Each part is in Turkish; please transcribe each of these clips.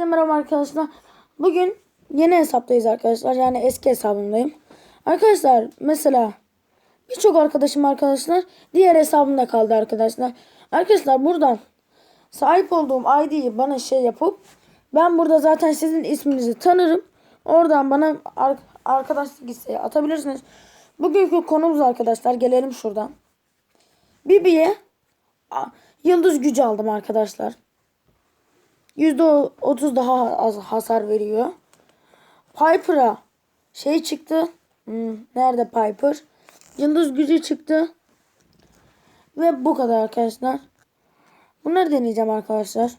Hepinize merhaba arkadaşlar. Bugün yeni hesaptayız arkadaşlar. Yani eski hesabımdayım. Arkadaşlar mesela birçok arkadaşım arkadaşlar diğer hesabımda kaldı arkadaşlar. Arkadaşlar buradan sahip olduğum ID'yi bana şey yapıp ben burada zaten sizin isminizi tanırım. Oradan bana ar- arkadaşlık isteği atabilirsiniz. Bugünkü konumuz arkadaşlar gelelim şuradan. Bibi'ye yıldız gücü aldım arkadaşlar. %30 daha az hasar veriyor. Piper'a şey çıktı. Hmm, nerede Piper? Yıldız gücü çıktı. Ve bu kadar arkadaşlar. Bunları deneyeceğim arkadaşlar.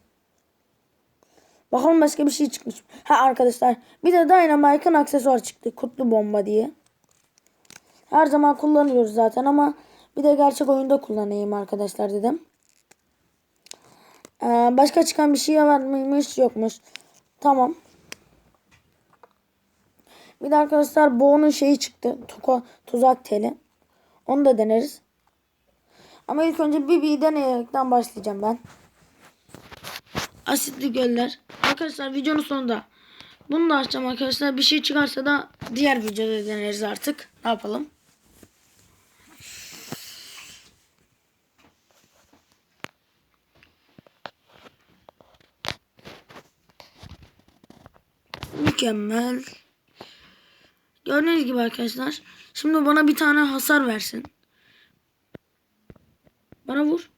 Bakalım başka bir şey çıkmış. mı? Ha arkadaşlar. Bir de Dynamite'ın aksesuar çıktı. Kutlu bomba diye. Her zaman kullanıyoruz zaten ama bir de gerçek oyunda kullanayım arkadaşlar dedim. Ee, başka çıkan bir şey var mıymış yokmuş. Tamam. Bir de arkadaşlar Bo'nun şeyi çıktı. Tuko, tuzak teli. Onu da deneriz. Ama ilk önce Bibi'yi deneyerekten başlayacağım ben. Asitli göller. Arkadaşlar videonun sonunda bunu da açacağım arkadaşlar. Bir şey çıkarsa da diğer videoda deneriz artık. Ne yapalım? Mükemmel. Gördüğünüz gibi arkadaşlar. Şimdi bana bir tane hasar versin. Bana vur.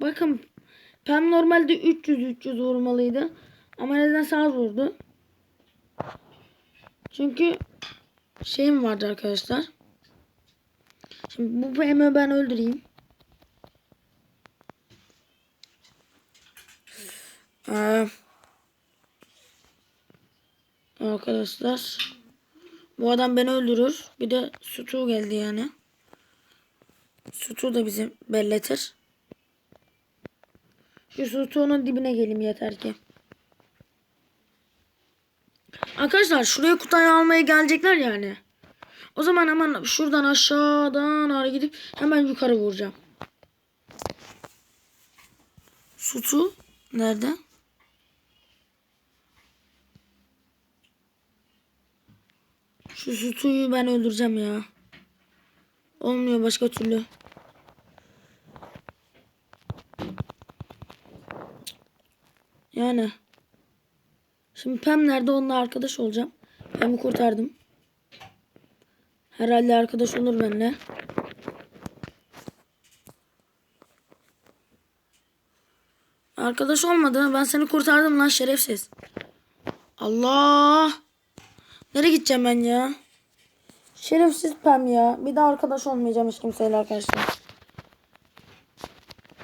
Bakın. Pem normalde 300-300 vurmalıydı. Ama nedense az vurdu. Çünkü şeyim vardı arkadaşlar. Şimdi bu Pem'i ben öldüreyim. Ee, Arkadaşlar. Bu adam beni öldürür. Bir de Sutu geldi yani. Sutu da bizi belletir. Şu Sutu'nun dibine geleyim yeter ki. Arkadaşlar şuraya kutayı almaya gelecekler yani. O zaman hemen şuradan aşağıdan ara gidip hemen yukarı vuracağım. Sutu nerede? Şu sütüyü ben öldüreceğim ya. Olmuyor başka türlü. Yani. Şimdi Pem nerede onunla arkadaş olacağım. Pem'i kurtardım. Herhalde arkadaş olur benimle. Arkadaş olmadı. Ben seni kurtardım lan şerefsiz. Allah. Nereye gideceğim ben ya? Şerefsiz Pem ya. Bir daha arkadaş olmayacağım hiç kimseyle arkadaşlar.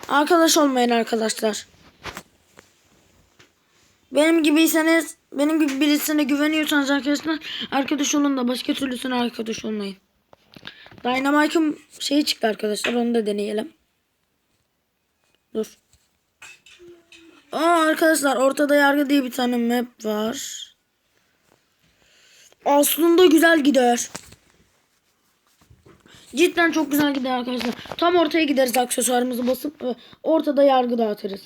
Arkadaş olmayın arkadaşlar. Benim gibiyseniz, benim gibi birisine güveniyorsanız arkadaşlar arkadaş olun da başka türlüsüne arkadaş olmayın. Dynamite'ın şeyi çıktı arkadaşlar onu da deneyelim. Dur. Aa arkadaşlar ortada yargı diye bir tane map var. Aslında güzel gider. Cidden çok güzel gider arkadaşlar. Tam ortaya gideriz aksesuarımızı basıp e, ortada yargı dağıtırız.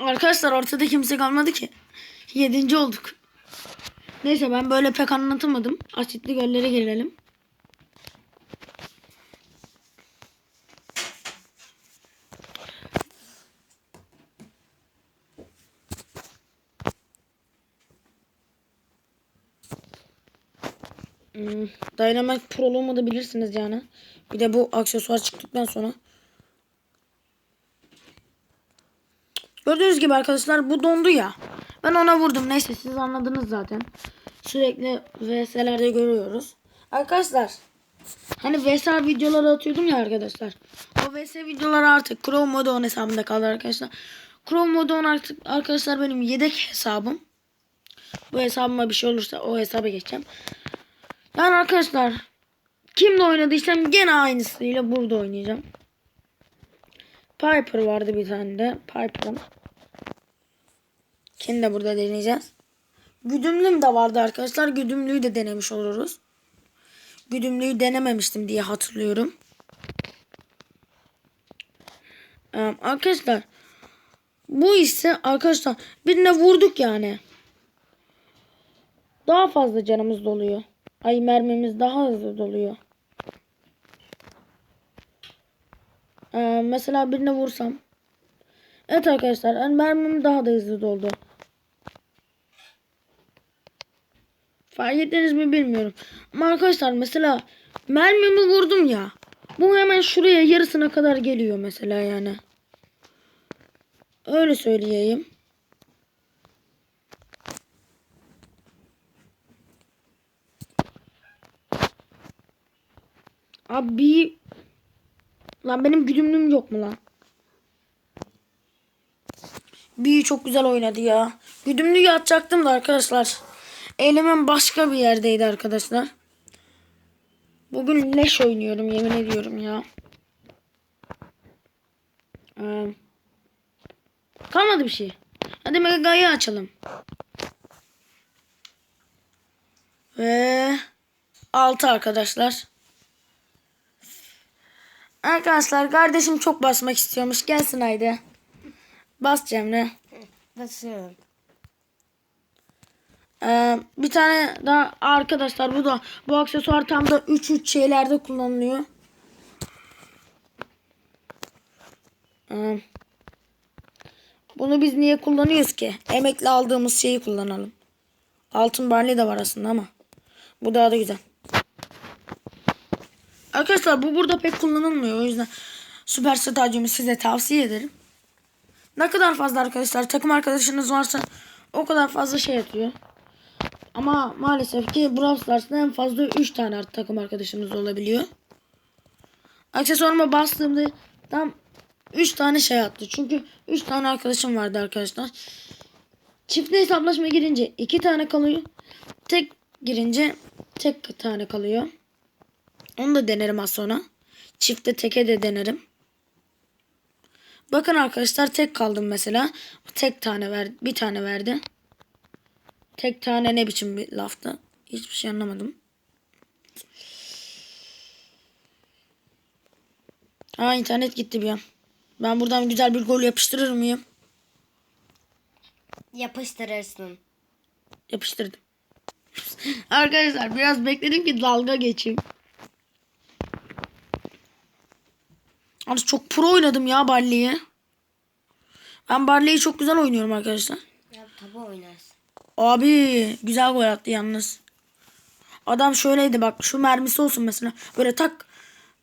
Arkadaşlar ortada kimse kalmadı ki. Yedinci olduk. Neyse ben böyle pek anlatamadım. Asitli göllere gelelim. Hmm, Dynamite Pro'luğumu da bilirsiniz yani. Bir de bu aksesuar çıktıktan sonra. Gördüğünüz gibi arkadaşlar bu dondu ya. Ben ona vurdum. Neyse siz anladınız zaten. Sürekli VS'lerde görüyoruz. Arkadaşlar hani VS videoları atıyordum ya arkadaşlar. O VS videoları artık Chrome Modon hesabımda kaldı arkadaşlar. Chrome Modon artık arkadaşlar benim yedek hesabım. Bu hesabıma bir şey olursa o hesaba geçeceğim. Yani arkadaşlar kimle oynadıysam gene aynısıyla burada oynayacağım. Piper vardı bir tane de. Piper'ım. Kendi de burada deneyeceğiz. Güdümlüm de vardı arkadaşlar. Güdümlüyü de denemiş oluruz. Güdümlüyü denememiştim diye hatırlıyorum. Ee, arkadaşlar bu ise arkadaşlar birine vurduk yani. Daha fazla canımız doluyor. Ay mermimiz daha hızlı doluyor. Ee, mesela birine vursam. Evet arkadaşlar yani mermim daha da hızlı doldu. Fark ettiniz mi bilmiyorum. Ama arkadaşlar mesela mermimi vurdum ya. Bu hemen şuraya yarısına kadar geliyor mesela yani. Öyle söyleyeyim. Abi lan benim güdümlüğüm yok mu lan? Bir çok güzel oynadı ya. Güdümlüğü atacaktım da arkadaşlar. Elimin başka bir yerdeydi arkadaşlar. Bugün leş oynuyorum yemin ediyorum ya. Ee, kalmadı bir şey. Hadi Mega'yı açalım. Ve 6 arkadaşlar. Arkadaşlar kardeşim çok basmak istiyormuş. Gelsin haydi. Bas Cemre. Basıyorum. Ee, bir tane daha arkadaşlar bu da bu aksesuar tam da 3 3 şeylerde kullanılıyor. Ee, bunu biz niye kullanıyoruz ki? Emekli aldığımız şeyi kullanalım. Altın barley de var aslında ama bu daha da güzel. Arkadaşlar bu burada pek kullanılmıyor. O yüzden süper stadyumu size tavsiye ederim. Ne kadar fazla arkadaşlar takım arkadaşınız varsa o kadar fazla şey atıyor. Ama maalesef ki Brawl Stars'ta en fazla 3 tane takım arkadaşımız olabiliyor. Aksesuarıma bastığımda tam 3 tane şey attı. Çünkü 3 tane arkadaşım vardı arkadaşlar. Çiftli hesaplaşma girince 2 tane kalıyor. Tek girince tek tane kalıyor. Onu da denerim az sonra. Çifte teke de denerim. Bakın arkadaşlar tek kaldım mesela. Tek tane verdi. Bir tane verdi. Tek tane ne biçim bir laftı? Hiçbir şey anlamadım. Aa internet gitti bir an. Ben buradan güzel bir gol yapıştırır mıyım? Yapıştırırsın. Yapıştırdım. Arkadaşlar biraz bekledim ki dalga geçeyim. Abi çok pro oynadım ya Barley'i. Ben Barley'i çok güzel oynuyorum arkadaşlar. Ya tabi oynarsın. Abi güzel gol attı yalnız. Adam şöyleydi bak şu mermisi olsun mesela. Böyle tak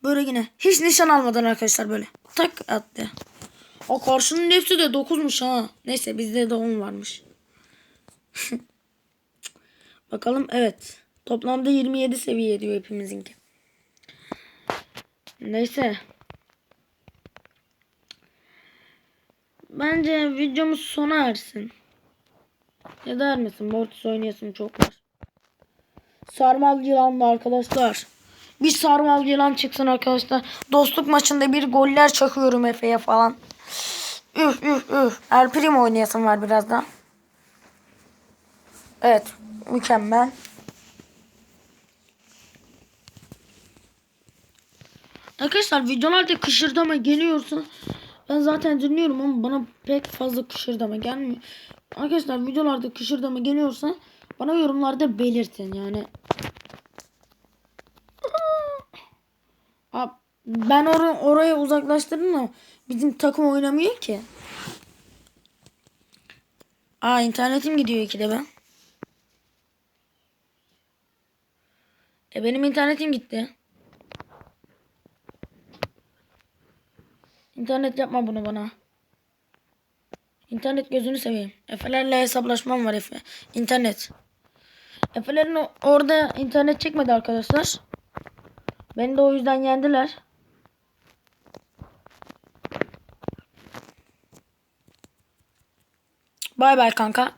böyle yine hiç nişan almadan arkadaşlar böyle tak attı. O karşının hepsi de 9'muş ha. Neyse bizde de 10 varmış. Bakalım evet. Toplamda 27 seviye diyor hepimizinki. Neyse. Bence videomuz sona ersin. Ya da ermesin. Mortis oynayasım çok var. Sarmal yılanlı arkadaşlar. Bir sarmal yılan çıksın arkadaşlar. Dostluk maçında bir goller çakıyorum Efe'ye falan. Üf üf üf. El Primo oynayasım var biraz da. Evet. Mükemmel. Arkadaşlar videolarda kışırdama geliyorsa ben zaten dinliyorum ama bana pek fazla kışırdama gelmiyor. Arkadaşlar videolarda kışırdama geliyorsa bana yorumlarda belirtin yani. Abi, ben or oraya uzaklaştırdım da bizim takım oynamıyor ki. Aa internetim gidiyor ikide ben. E benim internetim gitti. İnternet yapma bunu bana. İnternet gözünü seveyim. Efe'lerle hesaplaşmam var Efe. İnternet. Efe'lerin orada internet çekmedi arkadaşlar. Beni de o yüzden yendiler. Bay bay kanka.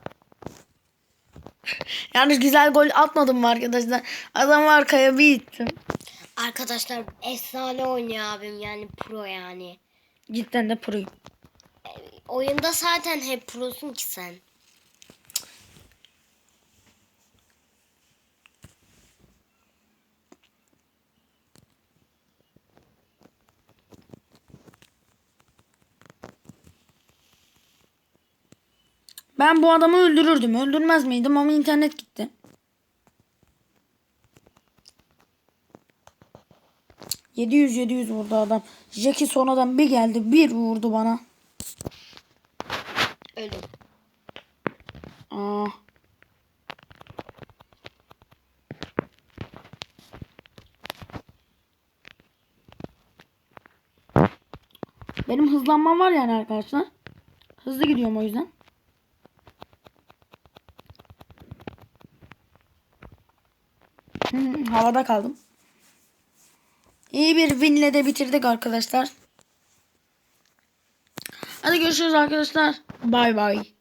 Yalnız güzel gol atmadım mı arkadaşlar? Adam arkaya bir ittim. Arkadaşlar efsane oynuyor abim yani pro yani. Cidden de proyum. Oyunda zaten hep prosun ki sen. Ben bu adamı öldürürdüm. Öldürmez miydim ama internet gitti. ...700 700 vurdu adam. Jackie sonradan bir geldi. Bir vurdu bana. Öldüm. Aa. Benim hızlanmam var yani arkadaşlar. Hızlı gidiyorum o yüzden. Hı, havada kaldım. İyi bir winle de bitirdik arkadaşlar. Hadi görüşürüz arkadaşlar. Bay bay.